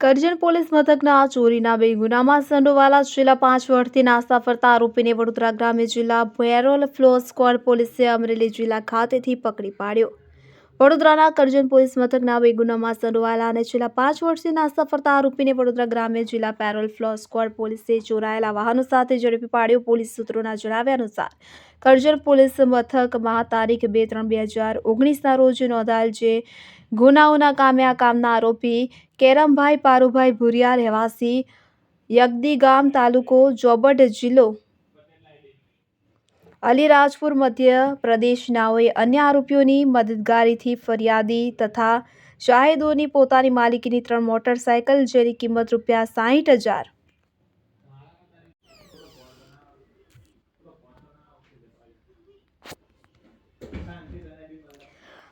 Karjan police મથકના ચોરીના બે ગુનામાં સંડોવાયેલા છેલ્લા પાંચ વર્ષથી નાસ્તા ફરતા આરોપીને વડોદરા ગ્રામ્ય જિલ્લા ભેરોલ ફ્લો સ્કવોડ પોલીસે અમરેલી જિલ્લા ખાતેથી પકડી પાડ્યો. વડોદરાના કરજણ પોલીસ મથકના બે ગુનામાં સંડોવાયેલા અને છેલ્લા પાંચ વર્ષથી નાસ્તા ફરતા આરોપીને વડોદરા ગ્રામ્ય જિલ્લા પેરોલ ફ્લો સ્કવોડ પોલીસે ચોરાયેલા વાહનો સાથે ઝડપી પાડ્યો પોલીસ સૂત્રોના જણાવ્યા અનુસાર, કરજણ પોલીસ મથકમાં તારીખ બે ત્રણ બે હજાર ઓગણીસના રોજ નોંધાયેલ જે ગુનાઓના કામે આ કામના આરોપી કેરમભાઈ પારુભાઈ ભુરિયા રહેવાસી, યગદી ગામ તાલુકો જોબડ જિલ્લો અલીરાજપુર મધ્ય પ્રદેશનાઓએ અન્ય આરોપીઓની મદદગારીથી ફરિયાદી તથા શાહિદોની પોતાની માલિકીની ત્રણ મોટરસાયકલ જેની કિંમત રૂપિયા સાહીઠ હજાર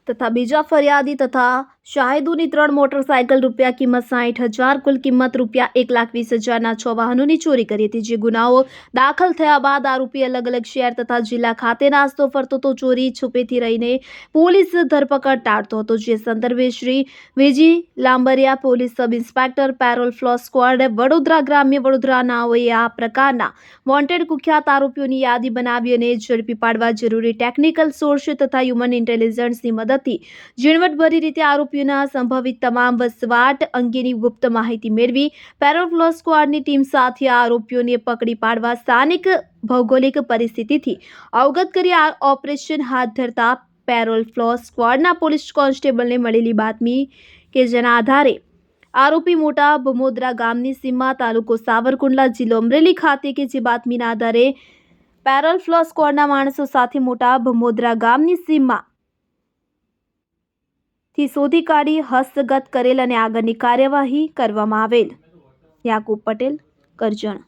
તથા બીજા ફરિયાદી તથા શાહિદોની ત્રણ મોટરસાયકલ રૂપિયા કિંમત સાહીઠ હજાર, કુલ કિંમત રૂપિયા એક લાખ વીસ હજારના છ વાહનોની ચોરી કરી હતી, જે ગુનાઓ દાખલ થયા બાદ આરોપી અલગ અલગ શહેર તથા જિલ્લા ખાતે નાસ્તો ફરતો તો ચોરી છુપેથી રહીને પોલીસ ધરપકડ ટાળતો હતો, જે સંદર્ભે Shri veggie Lambariya police sub inspector parole furlough squad Vadodara ગ્રામ્ય વડોદરાનાઓએ આ પ્રકારના વોન્ટેડ કુખ્યાત આરોપીઓની યાદી બનાવી અને ઝડપી પાડવા જરૂરી ટેકનિકલ સોર્સ તથા હ્યુમન ઇન્ટેલિજન્સની મદદથી ઝીણવટભરી રીતે આરોપીઓના સંભવિત તમામ વસવાટ અંગેની ગુપ્ત માહિતી મેળવી પેરોલ ફ્લો સ્ક્વોડની ટીમ સાથે આરોપીઓને પકડી પાડવા સ્થાનિક ભૌગોલિક પરિસ્થિતિથી અવગત કરી આ ઓપરેશન હાથ ધરતા પેરોલ ફ્લો સ્ક્વોડના પોલીસ કોન્સ્ટેબલને મળેલી બાતમી કે જેના આધારે આરોપી મોટા ભમોદરા ગામની સીમા તાલુકો સાવરકુંડલા જિલ્લો અમરેલી ખાતે કે જે બાતમીના આધારે પેરોલ ફ્લો સ્ક્વોડના માણસો સાથે મોટા ભમોદરા ગામની સીમા થી શોધી કાઢી હસ્તગત કરેલ અને આગળની કાર્યવાહી કરવામાં આવેલ. યાકુબ પટેલ કરજણ.